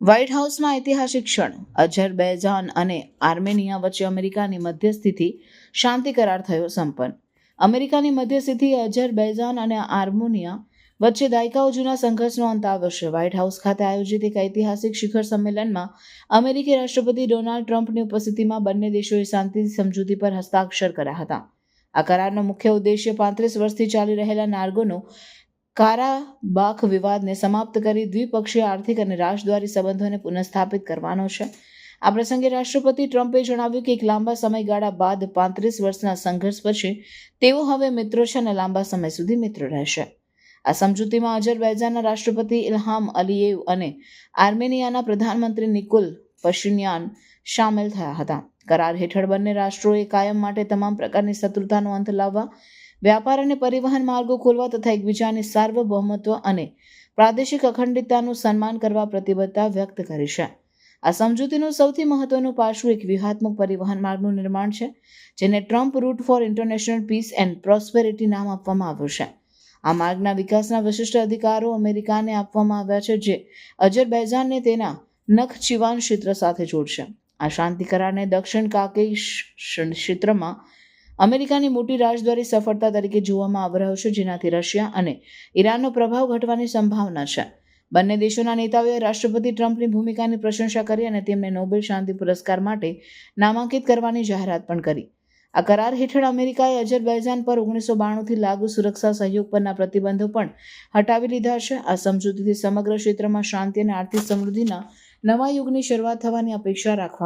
White હાઉસમાં ઐતિહાસિક ક્ષણ અઝરબૈજાન અને આર્મેનિયા વચ્ચે અમેરિકાની મધ્યસ્થિતિ શાંતિ કરાર થયો સંપન્ન. અમેરિકાની મધ્યસ્થીથી અઝરબૈજાન અને આર્મોનિયા વચ્ચે દાયકાઓ જૂના સંઘર્ષનો અંત આવ્યો છે વ્હાઇટ હાઉસ ખાતે આયોજિત એક ઐતિહાસિક શિખર સંમેલનમાં અમેરિકી રાષ્ટ્રપતિ ડોનાલ્ડ ટ્રમ્પની ઉપસ્થિતિમાં બંને દેશોએ શાંતિ, સમજૂતી પર હસ્તાક્ષર કર્યા હતા. આ કરારનો મુખ્ય ઉદ્દેશ્ય પાંત્રીસ વર્ષથી ચાલી રહેલા નાર્ગોનો કારાબાખ વિવાદને સમાપ્ત કરી દ્વિપક્ષીય આર્થિક અને રાજદ્વારી સંબંધોને પુનઃસ્થાપિત કરવાનો છે. આ પ્રસંગે રાષ્ટ્રપતિ ટ્રમ્પે જણાવ્યું કે એક લાંબા સમયગાળા બાદ પાંત્રીસ વર્ષના સંઘર્ષ પછી તેઓ હવે મિત્રો છે અને લાંબા સમય સુધી મિત્રો રહેશે. આ સમજૂતીમાં અજરબૈજાનના રાષ્ટ્રપતિ ઇલ્હામ અલીયેવ અને આર્મેનિયાના પ્રધાનમંત્રી નિકુલ પશિન્યાન સામેલ થયા હતા. કરાર હેઠળ બંને રાષ્ટ્રોએ કાયમ માટે તમામ પ્રકારની શત્રુતાનો અંત લાવવા વ્યાપાર અને પરિવહન માર્ગો ખોલવા તથા એકબીજાની સાર્વભૌમત્વ અને પ્રાદેશિક અખંડિતતાનું સન્માન કરવા પ્રતિબદ્ધતા વ્યક્ત કરી છે. આ સમજૂતીનું સૌથી મહત્વનું પાસું એક વ્યૂહાત્મક પરિવહન માર્ગનું નિર્માણ છે, જેને Trump route for international peace and prosperity નામ આપવામાં આવ્યું છે. આ માર્ગના વિકાસના વિશિષ્ટ અધિકારો અમેરિકાને આપવામાં આવ્યા છે, જે અજરબૈજાનને તેના નખચીવાન ક્ષેત્ર સાથે જોડશે. આ શાંતિ કરારને દક્ષિણ કાકેશ ક્ષેત્રમાં અમેરિકાની મોટી રાજદ્વારી સફળતા તરીકે જોવામાં આવી રહ્યો છે, જેનાથી રશિયા અને ઈરાનનો પ્રભાવ ઘટવાની સંભાવના છે. બંને દેશોના નેતાઓએ રાષ્ટ્રપતિ ટ્રમ્પની ભૂમિકાની પ્રશંસા કરી અને તેમને નોબેલ શાંતિ પુરસ્કાર માટે નામાંકિત કરવાની જાહેરાત પણ કરી. આ કરાર હેઠળ અમેરિકાએ અજરબૈજાન પર ઓગણીસો બાણુંથી લાગુ સુરક્ષા સહયોગ પરના પ્રતિબંધો પણ હટાવી લીધા છે. આ સમજૂતીથી સમગ્ર ક્ષેત્રમાં શાંતિ અને આર્થિક સમૃદ્ધિના નવા યુગની શરૂઆત થવાની અપેક્ષા રાખવા